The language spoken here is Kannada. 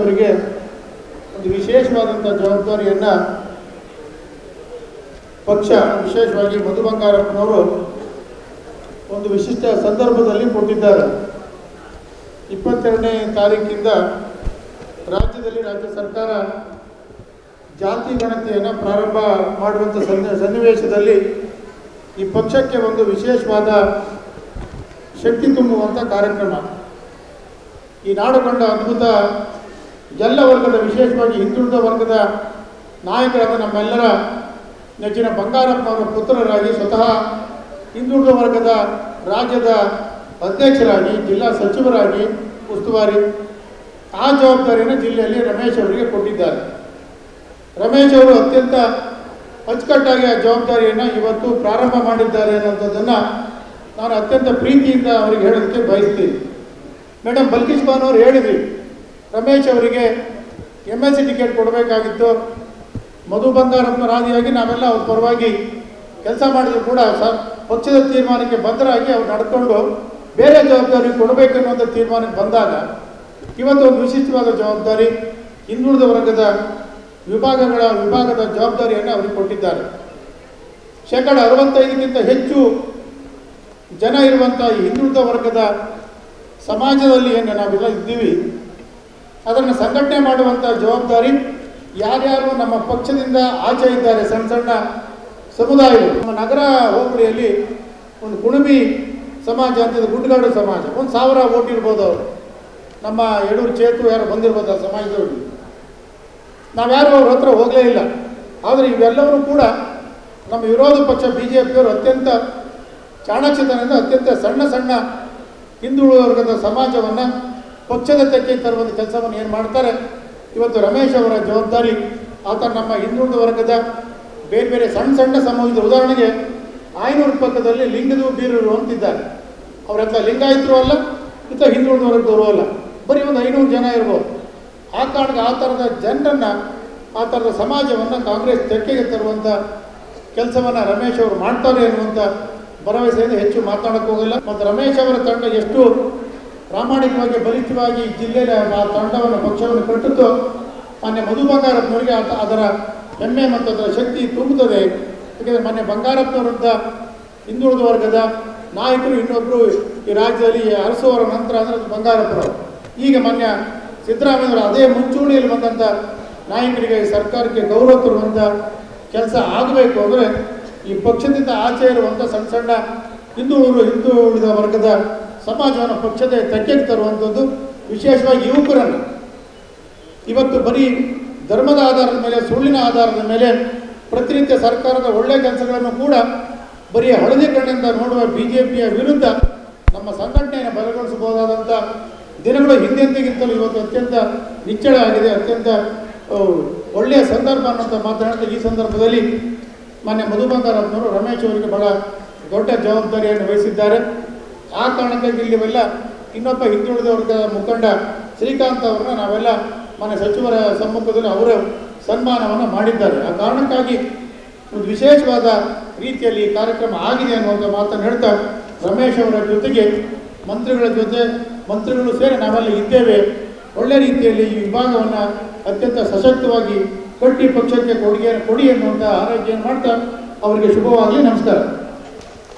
ಅವರಿಗೆ ಒಂದು ವಿಶೇಷವಾದಂಥ ಜವಾಬ್ದಾರಿಯನ್ನು ಪಕ್ಷ, ವಿಶೇಷವಾಗಿ ಮಧು ಬಂಗಾರಪ್ಪನವರು ಒಂದು ವಿಶಿಷ್ಟ ಸಂದರ್ಭದಲ್ಲಿ ಕೊಟ್ಟಿದ್ದಾರೆ. ಇಪ್ಪತ್ತೆರಡನೇ ತಾರೀಕಿಂದ ರಾಜ್ಯದಲ್ಲಿ ರಾಜ್ಯ ಸರ್ಕಾರ ಜಾತಿ ಗಣತಿಯನ್ನು ಪ್ರಾರಂಭ ಮಾಡುವಂಥ ಸನ್ನಿ, ಸನ್ನಿವೇಶದಲ್ಲಿ ಈ ಪಕ್ಷಕ್ಕೆ ಒಂದು ವಿಶೇಷವಾದ ಶಕ್ತಿ ತುಂಬುವಂಥ ಕಾರ್ಯಕ್ರಮ. ಈ ನಾಡು ಕಂಡ ಅದ್ಭುತ ಎಲ್ಲ ವರ್ಗದ, ವಿಶೇಷವಾಗಿ ಹಿಂದುಳಿದ ವರ್ಗದ ನಾಯಕರಾದ ನಮ್ಮೆಲ್ಲರ ನೆಚ್ಚಿನ ಬಂಗಾರಪ್ಪನವರ ಪುತ್ರರಾಗಿ ಸ್ವತಃ ಹಿಂದುಳಿದ ವರ್ಗದ ರಾಜ್ಯದ ಅಧ್ಯಕ್ಷರಾಗಿ, ಜಿಲ್ಲಾ ಸಚಿವರಾಗಿ ಉಸ್ತುವಾರಿ ಆ ಜವಾಬ್ದಾರಿಯನ್ನು ಜಿಲ್ಲೆಯಲ್ಲಿ ರಮೇಶ್ ಅವರಿಗೆ ಕೊಟ್ಟಿದ್ದಾರೆ. ರಮೇಶ್ ಅವರು ಅತ್ಯಂತ ಅಚ್ಚುಕಟ್ಟಾಗಿ ಆ ಜವಾಬ್ದಾರಿಯನ್ನು ಇವತ್ತು ಪ್ರಾರಂಭ ಮಾಡಿದ್ದಾರೆ ಅನ್ನೋಂಥದ್ದನ್ನು ನಾನು ಅತ್ಯಂತ ಪ್ರೀತಿಯಿಂದ ಅವರಿಗೆ ಹೇಳೋದಕ್ಕೆ ಬಯಸ್ತೀನಿ. ಮೇಡಮ್ ಬಲ್ಕೀಶ್ ಬಾನು ಅವರು ಹೇಳಿದ್ರಿ ರಮೇಶ್ ಅವರಿಗೆ ಎಂ ಎಸ್ ಸಿ ಟಿಕೆಟ್ ಕೊಡಬೇಕಾಗಿತ್ತು. ಮಧು ಬಂಗಾರಪ್ಪ ನಾವೆಲ್ಲ ಅವ್ರ ಪರವಾಗಿ ಕೆಲಸ ಮಾಡಿದ್ರು ಕೂಡ ಸ, ಪಕ್ಷದ ತೀರ್ಮಾನಕ್ಕೆ ಬದ್ಧರಾಗಿ ಅವ್ರು ನಡ್ಕೊಂಡು ಬೇರೆ ಜವಾಬ್ದಾರಿ ಕೊಡಬೇಕು ಅನ್ನುವಂಥ ತೀರ್ಮಾನಕ್ಕೆ ಬಂದಾಗ ಇವತ್ತು ಒಂದು ವಿಶಿಷ್ಟವಾದ ಜವಾಬ್ದಾರಿ ಹಿಂದುಳಿದ ವರ್ಗದ ವಿಭಾಗಗಳ ವಿಭಾಗದ ಜವಾಬ್ದಾರಿಯನ್ನು ಅವರಿಗೆ ಕೊಟ್ಟಿದ್ದಾರೆ. ಶೇಕಡ ಅರವತ್ತೈದಕ್ಕಿಂತ ಹೆಚ್ಚು ಜನ ಇರುವಂಥ ಹಿಂದುಳಿದ ವರ್ಗದ ಸಮಾಜದಲ್ಲಿ ಏನು ನಾವೆಲ್ಲ ಇದ್ದೀವಿ. ಅದನ್ನು ಸಂಘಟನೆ ಮಾಡುವಂಥ ಜವಾಬ್ದಾರಿ ಯಾರ್ಯಾರು ನಮ್ಮ ಪಕ್ಷದಿಂದ ಆಚೆ ಇದ್ದಾರೆ ಸಣ್ಣ ಸಣ್ಣ ಸಮುದಾಯಗಳು ನಮ್ಮ ನಗರ ಹೋಬಳಿಯಲ್ಲಿ ಒಂದು ಕುಣಬಿ ಸಮಾಜ ಅಂತ ಗುಡ್ಡಗಾಡು ಸಮಾಜ. ಒಂದು ಸಾವಿರ ಓಟ್ ಇರ್ಬೋದು ಅವರು. ನಮ್ಮ ಎಡೂರು ಚೇತು ಯಾರು ಬಂದಿರ್ಬೋದು ಆ ಸಮಾಜದವರು. ನಾವ್ಯಾರು ಅವ್ರ ಹತ್ರ ಹೋಗಲೇ ಇಲ್ಲ. ಆದರೆ ಇವೆಲ್ಲವೂ ಕೂಡ ನಮ್ಮ ವಿರೋಧ ಪಕ್ಷ ಬಿ ಜೆ ಪಿಯವರು ಅತ್ಯಂತ ಚಾಣಾಕ್ಷತನದಿಂದ ಅತ್ಯಂತ ಸಣ್ಣ ಸಣ್ಣ ಹಿಂದುಳಿದ ವರ್ಗದ ಸಮಾಜವನ್ನು ಪಕ್ಷದ ತೆಕ್ಕೆ ತರುವಂಥ ಕೆಲಸವನ್ನು ಏನು ಮಾಡ್ತಾರೆ? ಇವತ್ತು ರಮೇಶ್ ಅವರ ಜವಾಬ್ದಾರಿ, ಆತ ನಮ್ಮ ಹಿಂದುಳಿದ ವರ್ಗದ ಬೇರೆ ಬೇರೆ ಸಣ್ಣ ಸಣ್ಣ ಸಮೂಹದ ಉದಾಹರಣೆಗೆ ಆಯನೂರು ಪಕ್ಕದಲ್ಲಿ ಲಿಂಗದು ಬೀರರು ಅಂತಿದ್ದಾರೆ. ಅವರೆಲ್ಲ ಲಿಂಗಾಯತರು ಅಲ್ಲ ಇಂಥ ಹಿಂದುಳಿದ ವರ್ಗದವರು ಅಲ್ಲ. ಬರೀ ಒಂದು ಐನೂರು ಜನ ಇರ್ಬೋದು. ಆ ಕಾರಣಕ್ಕೆ ಆ ಥರದ ಜನರನ್ನು, ಆ ಥರದ ಸಮಾಜವನ್ನು ಕಾಂಗ್ರೆಸ್ ತೆಕ್ಕೆಗೆ ತರುವಂಥ ಕೆಲಸವನ್ನು ರಮೇಶ್ ಅವರು ಮಾಡ್ತಾರೆ ಅನ್ನುವಂಥ ಭರವಸೆಯಿಂದ ಹೆಚ್ಚು ಮಾತಾಡೋಕ್ಕೋಗಿಲ್ಲ. ಮತ್ತು ರಮೇಶ್ ಅವರ ತಂಡ ಎಷ್ಟು ಪ್ರಾಮಾಣಿಕವಾಗಿ ಬಲಿಷ್ಠವಾಗಿ ಜಿಲ್ಲೆಯ ಆ ತಂಡವನ್ನು, ಪಕ್ಷವನ್ನು ಕಟ್ಟಿದ್ದು, ಮಾನ್ಯ ಮಧು ಬಂಗಾರಪ್ಪನವರಿಗೆ ಅದರ ಹೆಮ್ಮೆ ಮತ್ತು ಅದರ ಶಕ್ತಿ ತುಂಬುತ್ತದೆ. ಯಾಕೆಂದರೆ ಮೊನ್ನೆ ಬಂಗಾರಪ್ಪನವರಂಥ ಹಿಂದುಳಿದ ವರ್ಗದ ನಾಯಕರು ಇನ್ನೊಬ್ಬರು ಈ ರಾಜ್ಯದಲ್ಲಿ ಅರಸುವವರ ನಂತರ ಅಂದರೆ ಅದು ಬಂಗಾರಪ್ಪನವರು. ಈಗ ಮೊನ್ನೆ ಸಿದ್ದರಾಮಯ್ಯವರು ಅದೇ ಮುಂಚೂಣಿಯಲ್ಲಿ ಬಂದಂಥ ನಾಯಕರಿಗೆ ಸರ್ಕಾರಕ್ಕೆ ಗೌರವ ತರುವಂಥ ಕೆಲಸ ಆಗಬೇಕು ಅಂದರೆ ಈ ಪಕ್ಷದಿಂದ ಆಚೆ ಇರುವಂಥ ಸಣ್ಣ ಸಣ್ಣ ಹಿಂದುಳಿದ ಹಿಂದುಳಿದ ವರ್ಗದ ಸಮಾಜವನ್ನು ಪಕ್ಷದ ತಕ್ಕೆ ತರುವಂಥದ್ದು ವಿಶೇಷವಾಗಿ ಯುವಕರನ್ನು. ಇವತ್ತು ಬರೀ ಧರ್ಮದ ಆಧಾರದ ಮೇಲೆ, ಸುಳ್ಳಿನ ಆಧಾರದ ಮೇಲೆ ಪ್ರತಿನಿತ್ಯ ಸರ್ಕಾರದ ಒಳ್ಳೆಯ ಕೆಲಸಗಳನ್ನು ಕೂಡ ಬರೀ ಹಳದಿ ಕಣ್ಣಿಂದ ನೋಡುವ ಬಿ ಜೆ ಪಿಯ ವಿರುದ್ಧ ನಮ್ಮ ಸಂಘಟನೆಯನ್ನು ಬಲಗೊಳಿಸಬಹುದಾದಂಥ ದಿನಗಳು ಹಿಂದೆಂದಿಗಿಂತಲೂ ಇವತ್ತು ಅತ್ಯಂತ ನಿಚ್ಚಳ ಆಗಿದೆ, ಅತ್ಯಂತ ಒಳ್ಳೆಯ ಸಂದರ್ಭ ಅನ್ನೋಂಥ ಮಾತನಾಡ್ತಾ ಈ ಸಂದರ್ಭದಲ್ಲಿ ಮಾನ್ಯ ಮಧು ರಮೇಶ್ ಅವರಿಗೆ ಬಹಳ ದೊಡ್ಡ ಜವಾಬ್ದಾರಿಯನ್ನು ವಹಿಸಿದ್ದಾರೆ. ಆ ಕಾರಣಕ್ಕಾಗಿ ಇಲ್ಲಿವೆಲ್ಲ ಇನ್ನೊಬ್ಬ ಹಿಂದುಳಿದ ವರ್ಗದ ಮುಖಂಡ ಶ್ರೀಕಾಂತ್ ಅವರನ್ನ ನಾವೆಲ್ಲ ಮನೆ ಸಚಿವರ ಸಮ್ಮುಖದಲ್ಲಿ ಅವರ ಸನ್ಮಾನವನ್ನು ಮಾಡಿದ್ದಾರೆ. ಆ ಕಾರಣಕ್ಕಾಗಿ ಒಂದು ವಿಶೇಷವಾದ ರೀತಿಯಲ್ಲಿ ಈ ಕಾರ್ಯಕ್ರಮ ಆಗಿದೆ ಅನ್ನುವಂಥ ಮಾತನ್ನು ಹೇಳ್ತಾ ರಮೇಶ್ ಅವರ ಜೊತೆಗೆ ಮಂತ್ರಿಗಳ ಜೊತೆ ಮಂತ್ರಿಗಳು ಸೇರಿ ನಾವೆಲ್ಲ ಇದ್ದೇವೆ. ಒಳ್ಳೆ ರೀತಿಯಲ್ಲಿ ಈ ವಿಭಾಗವನ್ನು ಅತ್ಯಂತ ಸಶಕ್ತವಾಗಿ ಕಟ್ಟಿ ಪಕ್ಷಕ್ಕೆ ಕೊಡುಗೆ ಕೊಡಿ ಅನ್ನುವಂಥ ಆರೈಕೆಯನ್ನು ಮಾಡ್ತಾ ಅವರಿಗೆ ಶುಭವಾಗಲಿ, ನಮಸ್ಕಾರ.